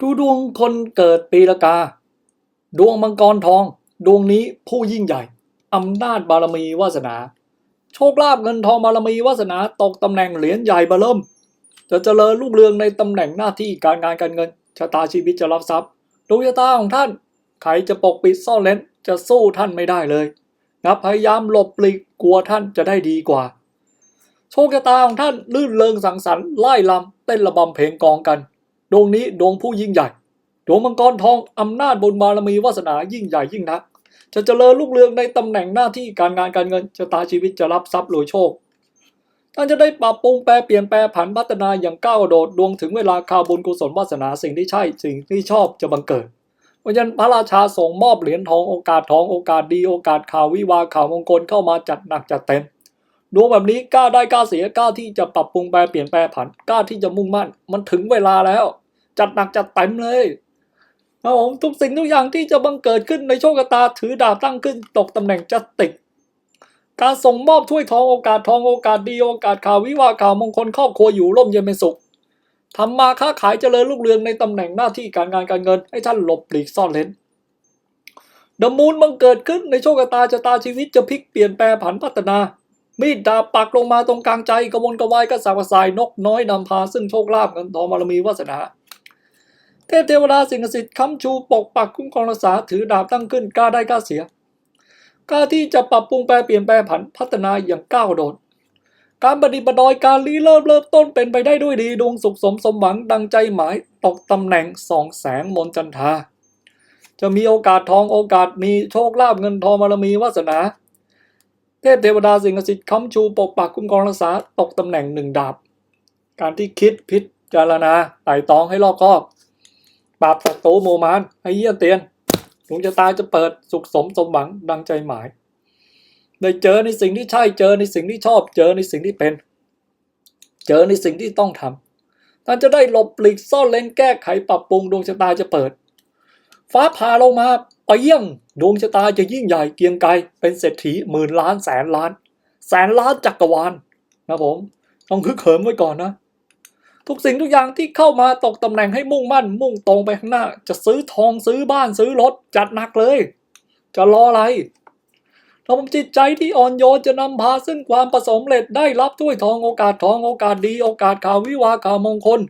ดูดวงคนเกิดปีละกา ดวงมังกรทอง ดวงนี้ผู้ยิ่งใหญ่ อำนาจบารมีวาสนา โชคลาภเงินทองบารมีวาสนาตกตำแหน่งเหรียญใหญ่เบอเริ่มจะเจริญรุ่งเรืองในตำแหน่งหน้าที่การงานการเงินชะตาชีวิตจะรับทรัพย์ดวงชะตาของท่านใครจะปกปิดซ่อนเล้นจะสู้ท่านไม่ได้เลยนะพยายามหลบหลีกกลัวท่านจะได้ดีกว่า โชคชะตาของท่านลื่นเริงสังสรรค์ไล่ลำเต้นระบำเพลงกองกัน ดวงนี้ดวงผู้ยิ่งใหญ่ดวงมังกรทองอำนาจบุญบารมีวาสนายิ่งใหญ่ยิ่งนัก จะเจริญรุ่งเรืองในตำแหน่งหน้าที่การงานการเงินชะตาชีวิตจะรับทรัพย์รวยโชคท่านจะได้ปรับปรุงแปรเปลี่ยนแปลผันพัฒนาอย่างก้าวกระโดดดวงถึงเวลาข่าวบุญกุศลวาสนาสิ่งที่ใช่สิ่งที่ชอบจะบังเกิดเพราะฉะนั้นพระราชาส่งมอบเหรียญทองโอกาสทองโอกาสดีโอกาสข่าววิวาข่าวมงคลเข้ามาจัดหนักจัดเต็ม ดวงแบบนี้กล้าได้กล้าเสียกล้าที่จะปรับปรุงแปรเปลี่ยนแปลผันกล้าที่จะมุ่งมั่น มันถึงเวลาแล้ว จัดหนักจัดเต็มเลยครับผมทุกสิ่งทุกอย่างที่จะบังเกิดขึ้นในโชคชะตาถือดาบตั้งขึ้นตกตำแหน่งจัติกการส่งมอบถ้วยทองโอกาสทองโอกาสดีโอกาสข่าววิวาข่าวมงคลครอบครัวอยู่ร่มเย็นเป็นสุขทำมาค้าขายเจริญรุ่งเรืองในตำแหน่งหน้าที่การงานการเงิน ให้ท่านหลบหลีกซ่อนเลนดมูลบังเกิดขึ้นในโชคชะตาชะตาชีวิตจะพลิกเปลี่ยนแปลผันพัฒนา มีดดาบปักลงมาตรงกลางใจกระวนกระวายกระสับกระสายนกน้อยนำพาซึ่งโชคลาภเงินทองบารมีวาสนาเทพเทวดาสิ่งศักดิ์สิทธิ์ค้ำชูปกปักคุ้มครองรักษาถือดาบตั้งขึ้นกล้าได้กล้าเสียกล้าที่จะปรับปรุงแปลเปลี่ยนแปลผันพัฒนาอย่างก้าวโดด การปฏิบัติดอยการรีเริ่มเริ่มต้นเป็นไปได้ด้วยดีดวงสุขสมสมหวังดังใจหมายตกตำแหน่งสองแสงมนจันทาจะมีโอกาสทองโอกาสมีโชคลาภเงินทองบารมีวาสนา เทพเทวดาสิ่งศักดิ์สิทธิ์ค้ำชูปกปักคุ้มครองรักษาตกตำแหน่งหนึ่งดาบ การที่คิดพิจารณาไต่ตองให้รอบคอบปราบศัตรูโมมานให้เยี่ยมเตียนดวงชะตาจะเปิดสุขสมสมหวังดังใจหมาย ได้เจอในสิ่งที่ใช่เจอในสิ่งที่ชอบ เจอในสิ่งที่เป็น เจอในสิ่งที่ต้องทำท่านจะได้หลบหลีกซ่อนเลนแก้ไขปรับปรุงดวงชะตาจะเปิด ฟ้าผ่าลงมา เปี้ยงดวงชะตาจะยิ่งใหญ่เกียงไกรเป็นเศรษฐีหมื่นล้านแสนล้าน แสนล้านจักรวาลนะผม ต้องคึกเขิมไว้ก่อนนะ ทุกสิ่งทุกอย่างที่เข้ามาตกตำแหน่งให้มุ่งมั่น มุ่งตรงไปข้างหน้า จะซื้อทองซื้อบ้านซื้อรถ จัดหนักเลย จะรออะไรระบบจิตใจที่อ่อนโยนจะนำพาซึ่งความประสมเร็จได้รับถ้วยทองโอกาสทองโอกาสดีโอกาสข่าววิวาข่าวมงคล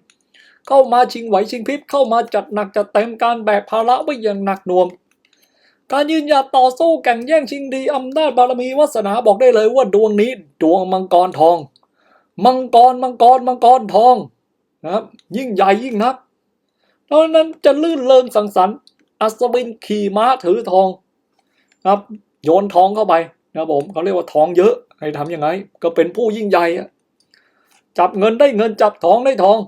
เข้ามาชิงไหวชิงพริบเข้ามาจัดหนักจัดเต็มการแบกภาระไว้อย่างหนักหน่วง การยืนหยัดต่อสู้แข่งแย่งชิงดีอำนาจบารมีวาสนาบอกได้เลยว่าดวงนี้ ดวงมังกรทอง มังกรมังกรมังกรทองนะครับยิ่งใหญ่ยิ่งนักเพราะนั้นจะลื่นเริงสังสรรค์อัศวินขี่ม้าถือทองนะครับโยนทองเข้าไปนะครับผมเขาเรียกว่าทองเยอะให้ทำยังไง ก็เป็นผู้ยิ่งใหญ่จับเงินได้เงินจับทองได้ทอง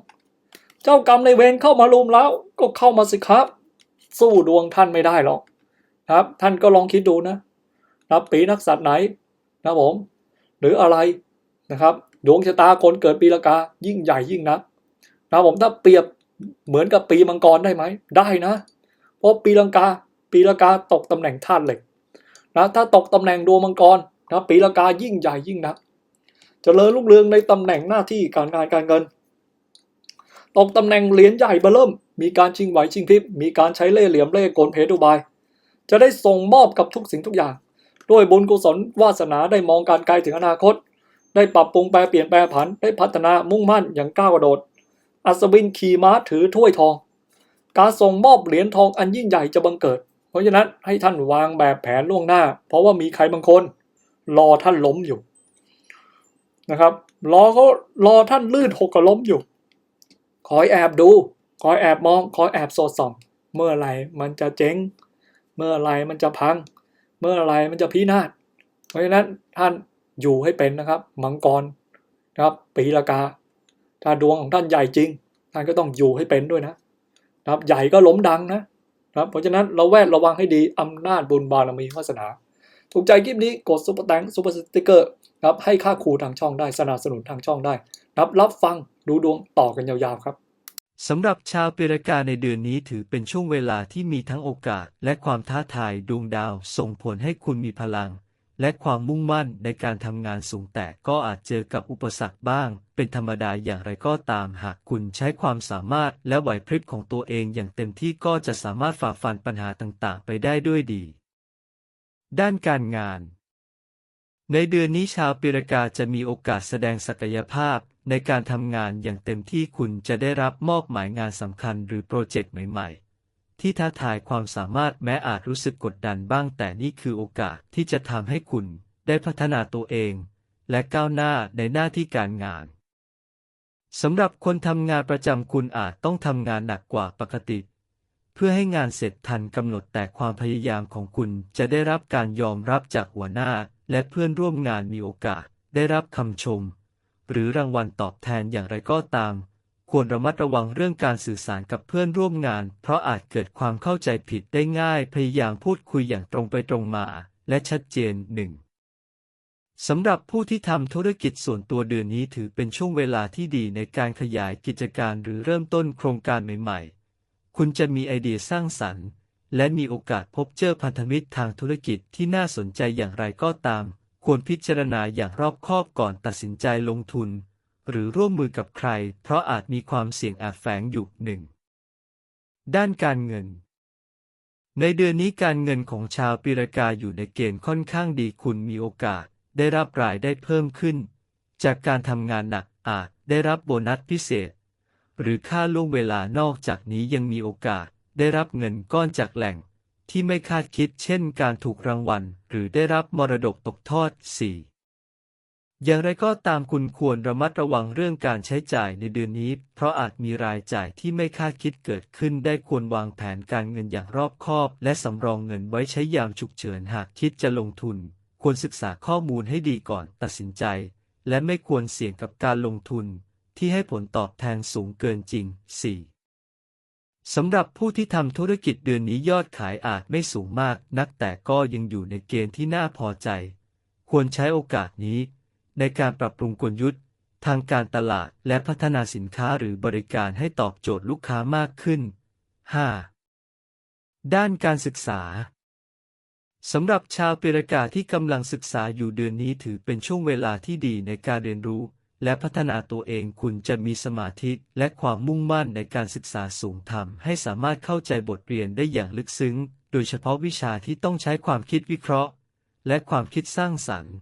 เจ้ากรรมในเวรเข้ามาลุมแล้วก็เข้ามาสิครับ สู้ดวงท่านไม่ได้หรอก ครับ ท่านก็ลองคิดดูนะนับปีนักสัตว์ไหนนะผม หรืออะไรนะครับดวงชะตาคนเกิดปีละกายิ่งใหญ่ยิ่งนักนะผมถ้าเปรียบเหมือนกับปีมังกรได้ไหมได้นะ เพราะปีลังกา ปีละกาตกตำแหน่งธาตุเหล็กนะถ้าตกตำแหน่งดวงมังกรนะปีละกายิ่งใหญ่ยิ่งนักเจริญรุ่งเรืองในตำแหน่งหน้าที่การงานการเงิน ตกตำแหน่งเหรียญใหญ่เบอเริ่ม มีการชิงไหวชิงพริบมีการใช้เล่ห์เหลี่ยมเล่ห์กลเพทุบาย จะได้ส่งมอบกับทุกสิ่งทุกอย่าง ด้วยบุญกุศลวาสนาได้มองการไกลถึงอนาคต ได้ปรับปรุงแปลเปลี่ยนแปลผันได้พัฒนามุ่งมั่นอย่างก้าวกระโดด อัศวินขี่ม้าถือถ้วยทอง การส่งมอบเหรียญทองอันยิ่งใหญ่จะบังเกิด เพราะฉะนั้นให้ท่านวางแบบแผนล่วงหน้า เพราะว่ามีใครบางคน รอท่านล้มอยู่นะครับรอเขารอท่านลื่นหกกระล้มอยู่ คอยแอบดู คอยแอบมอง คอยแอบสอดส่อง เมื่อไหร่มันจะเจ๊ง เมื่อไรมันจะพัง เมื่อไรมันจะพินาศเพราะฉะนั้นท่านอยู่ให้เป็นนะครับ มังกรนะครับ ปีละกา ถ้าดวงของท่านใหญ่จริง ท่านก็ต้องอยู่ให้เป็นด้วยนะ นะครับ ใหญ่ก็ล้มดังนะนะครับ เพราะฉะนั้นเราแวดระวังให้ดีอำนาจบุญบารมีวาสนา ถูกใจคลิปนี้กดซุปเปอร์แตงซุปเปอร์สติกเกอร์นะครับให้ค่าครูทางช่องได้สนับสนุนทางช่องได้นับรับฟังดูดวงต่อกันยาวๆครับ สำหรับชาวเปรกาในเดือนนี้ถือเป็นช่วงเวลาที่มีทั้งโอกาสและความท้าทายดวงดาวส่งผลให้คุณมีพลัง และความมุ่งมั่นในการทำงานสูงแต่ก็อาจเจอกับอุปสรรคบ้าง เป็นธรรมดาอย่างไรก็ตามหากคุณใช้ความสามารถและไหวพริบของตัวเองอย่างเต็มที่ก็จะสามารถฝ่าฟันปัญหาต่างๆ ไปได้ด้วยดี ด้านการงาน ในเดือนนี้ชาวปีรกาจะมีโอกาสแสดงศักยภาพ ในการทำงานอย่างเต็มที่คุณจะได้รับมอบหมายงานสำคัญหรือโปรเจกต์ใหม่ ๆ ที่ท้าทายความสามารถแม้อาจรู้สึกกดดันบ้างแต่นี่คือโอกาสที่จะทำให้คุณได้พัฒนาตัวเอง และก้าวหน้าในหน้าที่การงานสำหรับคนทำงานประจำคุณอาจต้องทำงานหนักกว่าปกติ เพื่อให้งานเสร็จทันกำหนดแต่ความพยายามของคุณจะได้รับการยอมรับจากหัวหน้า และเพื่อนร่วมงานมีโอกาสได้รับคำชม หรือรางวัลตอบแทนอย่างไรก็ตาม ควรระมัดระวังเรื่องการสื่อสารกับเพื่อนร่วมงาน เพราะอาจเกิดความเข้าใจผิดได้ง่าย พยายามพูดคุยอย่างตรงไปตรงมา และชัดเจนหนึ่งสำหรับผู้ที่ทำธุรกิจส่วนตัวเดือนนี้ถือเป็นช่วงเวลาที่ดีในการขยายกิจการหรือเริ่มต้นโครงการใหม่ๆ คุณจะมีไอเดียสร้างสรรค์ และมีโอกาสพบเจอพันธมิตรทางธุรกิจที่น่าสนใจอย่างไรก็ตาม ควรพิจารณาอย่างรอบคอบก่อนตัดสินใจลงทุน หรือร่วมมือกับใคร เพราะอาจมีความเสี่ยงแอบแฝงอยู่หนึ่งด้านการเงิน ในเดือนนี้การเงินของชาวปีรากาอยู่ในเกณฑ์ค่อนข้างดีคุณมีโอกาส ได้รับรายได้เพิ่มขึ้น จากการทำงานหนักอาจได้รับโบนัสพิเศษ หรือค่าล่วงเวลานอกจากนี้ยังมีโอกาส ได้รับเงินก้อนจากแหล่ง ที่ไม่คาดคิดเช่นการถูกรางวัล หรือได้รับมรดกตกทอด 4. อย่างไรก็ตามคุณควรระมัดระวังเรื่องการใช้จ่ายในเดือนนี้ เพราะอาจมีรายจ่ายที่ไม่คาดคิดเกิดขึ้นได้ควรวางแผนการเงินอย่างรอบคอบ และสำรองเงินไว้ใช้ยามฉุกเฉินหากคิดจะลงทุน ควรศึกษาข้อมูลให้ดีก่อนตัดสินใจ และไม่ควรเสี่ยงกับการลงทุน ที่ให้ผลตอบแทนสูงเกินจริง 4. สำหรับผู้ที่ทำธุรกิจเดือนนี้ยอดขายอาจไม่สูงมากนักแต่ก็ยังอยู่ในเกณฑ์ที่น่าพอใจ ควรใช้โอกาสนี้ ในการปรับปรุงกลยุทธ์ ทางการตลาดและพัฒนาสินค้าหรือบริการให้ตอบโจทย์ลูกค้ามากขึ้น 5. ด้านการศึกษาสำหรับชาวปีรากาที่กำลังศึกษาอยู่เดือนนี้ถือเป็นช่วงเวลาที่ดีในการเรียนรู้ และพัฒนาตัวเองคุณจะมีสมาธิและความมุ่งมั่นในการศึกษาสูงทำให้สามารถเข้าใจบทเรียนได้อย่างลึกซึ้ง โดยเฉพาะวิชาที่ต้องใช้ความคิดวิเคราะห์ และความคิดสร้างสรรค์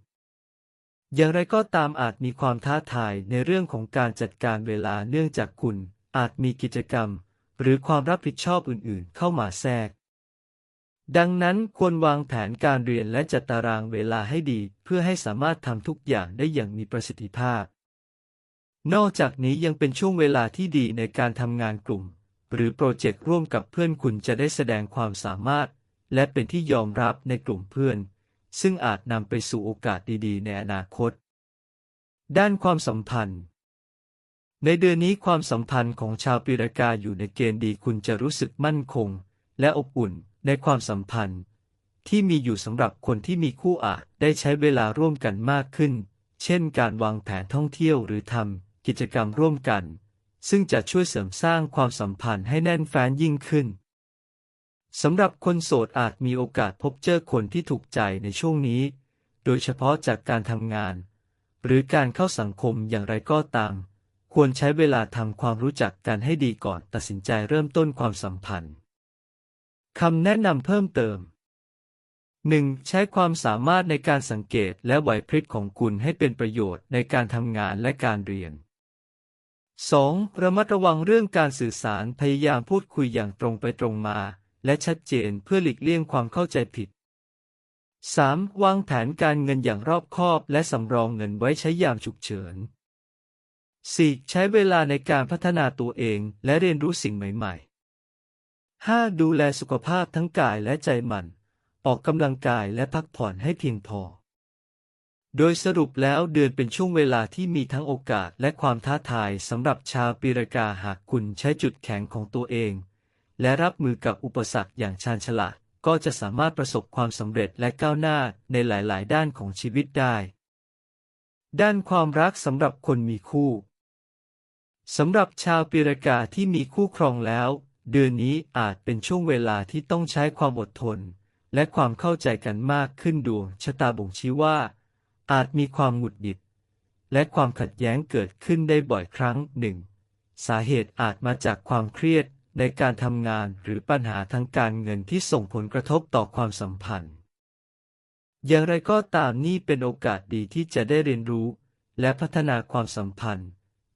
อย่างไรก็ตามอาจมีความท้าทายในเรื่องของการจัดการเวลาเนื่องจากคุณ อาจมีกิจกรรม หรือความรับผิดชอบอื่นๆ เข้ามาแทรกดังนั้นควรวางแผนการเรียนและจัดตารางเวลาให้ดี เพื่อให้สามารถทำทุกอย่างได้อย่างมีประสิทธิภาพ นอกจากนี้ยังเป็นช่วงเวลาที่ดีในการทำงานกลุ่ม หรือโปรเจกต์ร่วมกับเพื่อนคุณจะได้แสดงความสามารถ และเป็นที่ยอมรับในกลุ่มเพื่อน ซึ่งอาจนำไปสู่โอกาสดีๆ ในอนาคต ด้านความสัมพันธ์ ในเดือนนี้ความสัมพันธ์ของชาวปีรากาอยู่ในเกณฑ์ดีคุณจะรู้สึกมั่นคง และอบอุ่นในความสัมพันธ์ ที่มีอยู่สำหรับคนที่มีคู่อาจได้ใช้เวลาร่วมกันมากขึ้น เช่น การวางแผนท่องเที่ยวหรือทำ กิจกรรมร่วมกัน ซึ่งจะช่วยเสริมสร้างความสัมพันธ์ให้แน่นแฟ้นยิ่งขึ้นสำหรับคนโสดอาจมีโอกาสพบเจอคนที่ถูกใจในช่วงนี้ โดยเฉพาะจากการทำงาน หรือการเข้าสังคมอย่างไรก็ตาม ควรใช้เวลาทำความรู้จักกันให้ดีก่อนตัดสินใจเริ่มต้นความสัมพันธ์คำแนะนำเพิ่มเติม 1. ใช้ความสามารถในการสังเกตและไหวพริบของคุณให้เป็นประโยชน์ในการทำงานและการเรียน 2. ระมัดระวังเรื่องการสื่อสารพยายามพูดคุยอย่างตรงไปตรงมา และชัดเจนเพื่อหลีกเลี่ยงความเข้าใจผิด 3. วางแผนการเงินอย่างรอบคอบ และสำรองเงินไว้ใช้ยามฉุกเฉิน 4. ใช้เวลาในการพัฒนาตัวเองและเรียนรู้สิ่งใหม่ๆ 5. ดูแลสุขภาพทั้งกายและใจมัน ออกกำลังกายและพักผ่อนให้เพียงพอ โดยสรุปแล้วเดือนเป็นช่วงเวลาที่มีทั้งโอกาสและความท้าทายสำหรับชาวปีรากาหากคุณใช้จุดแข็งของตัวเอง และรับมือกับอุปสรรคอย่างชาญฉลาดก็จะสามารถประสบความสำเร็จและก้าวหน้าในหลาย ๆ ด้านของชีวิตได้ ด้านความรักสำหรับคนมีคู่สำหรับชาวปีรากาที่มีคู่ครองแล้ว เดือนนี้อาจเป็นช่วงเวลาที่ต้องใช้ความอดทน และความเข้าใจกันมากขึ้นดวงชะตาบ่งชี้ว่า อาจมีความหงุดหงิด และความขัดแย้งเกิดขึ้นได้บ่อยครั้งหนึ่ง สาเหตุอาจมาจากความเครียดในการทำงานหรือปัญหาทางการเงินที่ส่งผลกระทบต่อความสัมพันธ์ อย่างไรก็ตามนี่เป็นโอกาสดีที่จะได้เรียนรู้ และพัฒนาความสัมพันธ์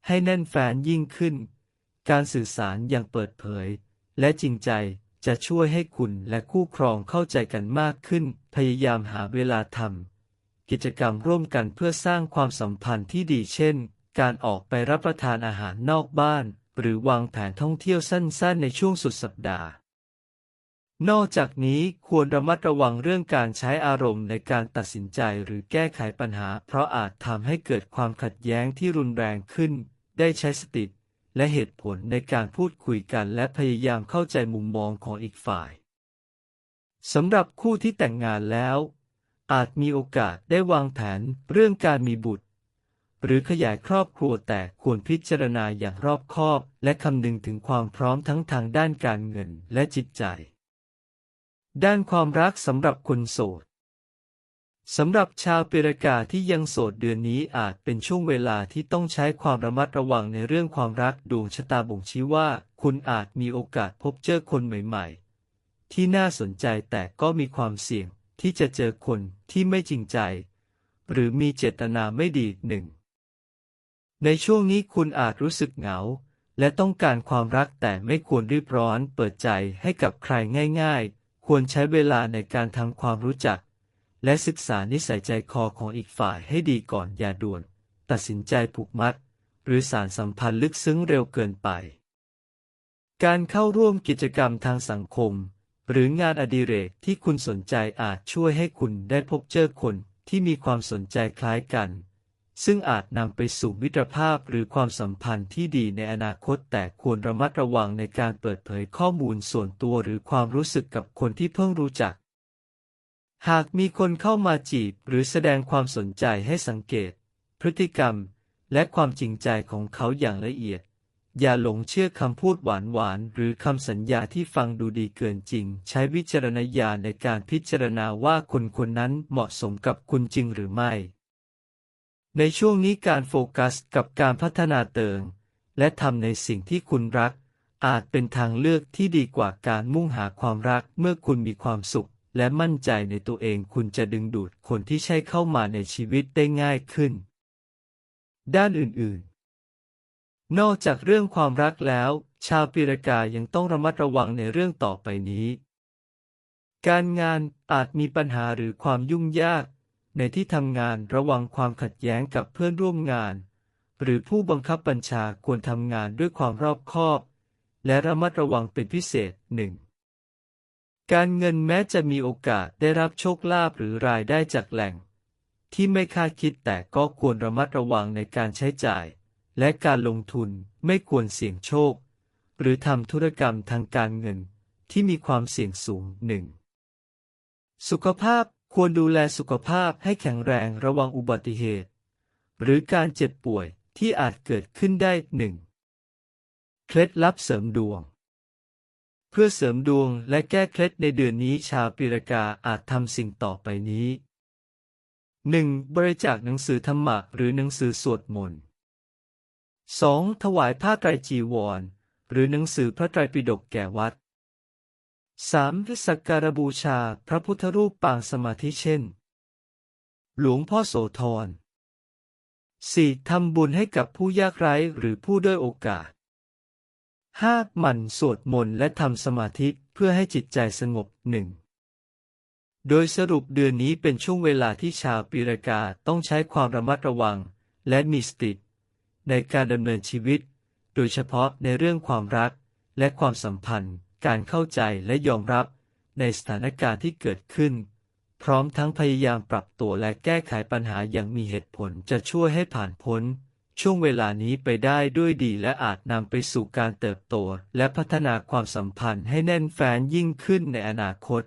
ให้แน่นแฟนยิ่งขึ้น การสื่อสารอย่างเปิดเผย และจริงใจจะช่วยให้คุณและคู่ครองเข้าใจกันมากขึ้น พยายามหาเวลาทำ กิจกรรมร่วมกันเพื่อสร้างความสัมพันธ์ที่ดีเช่น การออกไปรับประทานอาหารนอกบ้าน หรือวางแผนท่องเที่ยวสั้นๆ ในช่วงสุดสัปดาห์ นอกจากนี้ควรระมัดระวังเรื่องการใช้อารมณ์ในการตัดสินใจหรือแก้ไขปัญหา เพราะอาจทำให้เกิดความขัดแย้งที่รุนแรงขึ้น ได้ใช้สติและเหตุผลในการพูดคุยกันและพยายามเข้าใจมุมมองของอีกฝ่ายสำหรับคู่ที่แต่งงานแล้ว อาจมีโอกาสได้วางแผนเรื่องการมีบุตร หรือขยายครอบครัวแต่ควรพิจารณาอย่างรอบคอบ และคำนึงถึงความพร้อมทั้งทางด้านการเงินและจิตใจ ด้านความรักสำหรับคนโสดสำหรับชาวเปรากาที่ยังโสดเดือนนี้อาจเป็นช่วงเวลาที่ต้องใช้ความระมัดระวังในเรื่องความรักดวงชะตาบ่งชี้ว่า คุณอาจมีโอกาสพบเจอคนใหม่ ๆ ที่น่าสนใจแต่ก็มีความเสี่ยง ที่จะเจอคนที่ไม่จริงใจ หรือมีเจตนาไม่ดีหนึ่งในช่วงนี้คุณอาจรู้สึกเหงา และต้องการความรักแต่ไม่ควรรีบร้อนเปิดใจให้กับใครง่าย ๆ ควรใช้เวลาในการทำความรู้จัก และศึกษานิสัยใจคอของอีกฝ่ายให้ดีก่อนอย่าด่วน ตัดสินใจผูกมัด หรือสารสัมพันธ์ลึกซึ้งเร็วเกินไป การเข้าร่วมกิจกรรมทางสังคม หรืองานอดิเรกที่คุณสนใจอาจช่วยให้คุณได้พบเจอคนที่มีความสนใจคล้ายกัน ซึ่งอาจนำไปสู่มิตรภาพหรือความสัมพันธ์ที่ดีในอนาคตแต่ควรระมัดระวังในการเปิดเผยข้อมูลส่วนตัวหรือความรู้สึกกับคนที่เพิ่งรู้จัก หากมีคนเข้ามาจีบหรือแสดงความสนใจให้สังเกต พฤติกรรม และความจริงใจของเขาอย่างละเอียด อย่าหลงเชื่อคำพูดหวานๆหรือคำสัญญาที่ฟังดูดีเกินจริง ใช้วิจารณญาณในการพิจารณาว่าคนคนนั้นเหมาะสมกับคุณจริงหรือไม่ ในช่วงนี้การโฟกัสกับการพัฒนาเติง และทำในสิ่งที่คุณรัก อาจเป็นทางเลือกที่ดีกว่าการมุ่งหาความรักเมื่อคุณมีความสุข และมั่นใจในตัวเองคุณจะดึงดูดคนที่ใช่เข้ามาในชีวิตได้ง่ายขึ้น ด้านอื่นๆ นอกจากเรื่องความรักแล้ว ชาวปีรากายังต้องระมัดระวังในเรื่องต่อไปนี้ การงานอาจมีปัญหาหรือความยุ่งยาก ในที่ทำงานระวังความขัดแย้งกับเพื่อนร่วมงาน หรือผู้บังคับบัญชาควรทำงานด้วยความรอบคอบ และระมัดระวังเป็นพิเศษหนึ่งการเงินแม้จะมีโอกาสได้รับโชคลาภหรือรายได้จากแหล่ง ที่ไม่คาดคิดแต่ก็ควรระมัดระวังในการใช้จ่าย และการลงทุนไม่ควรเสี่ยงโชค หรือทำธุรกรรมทางการเงินที่มีความเสี่ยงสูงหนึ่งสุขภาพควรดูแลสุขภาพให้แข็งแรงระวังอุบัติเหตุ หรือการเจ็บป่วยที่อาจเกิดขึ้นได้หนึ่งเคล็ดลับเสริมดวง เพื่อเสริมดวงและแก้เคล็ดในเดือนนี้ชาวปีรกาอาจทำสิ่งต่อไปนี้ 1. บริจาคหนังสือธรรมะหรือหนังสือสวดมนต์ 2. ถวายผ้าไตรจีวร หรือหนังสือพระไตรปิฎกแก่วัด 3. สักการบูชาพระพุทธรูปปางสมาธิเช่น หลวงพ่อโสธร 4. ทำบุญให้กับผู้ยากไร้หรือผู้ด้อยโอกาส 5. หมั่นสวดมนต์และทำสมาธิเพื่อให้จิตใจสงบหนึ่งโดยสรุปเดือนนี้เป็นช่วงเวลาที่ชาวปีรากาต้องใช้ความระมัดระวัง และมีสติ ในการดำเนินชีวิต โดยเฉพาะในเรื่องความรัก และความสัมพันธ์ การเข้าใจและยอมรับ ในสถานการณ์ที่เกิดขึ้น พร้อมทั้งพยายามปรับตัวและแก้ไขปัญหาอย่างมีเหตุผลจะช่วยให้ผ่านพ้น ช่วงเวลานี้ไปได้ด้วยดีและอาจนำไปสู่การเติบโต และพัฒนาความสัมพันธ์ให้แน่นแฟ้นยิ่งขึ้นในอนาคต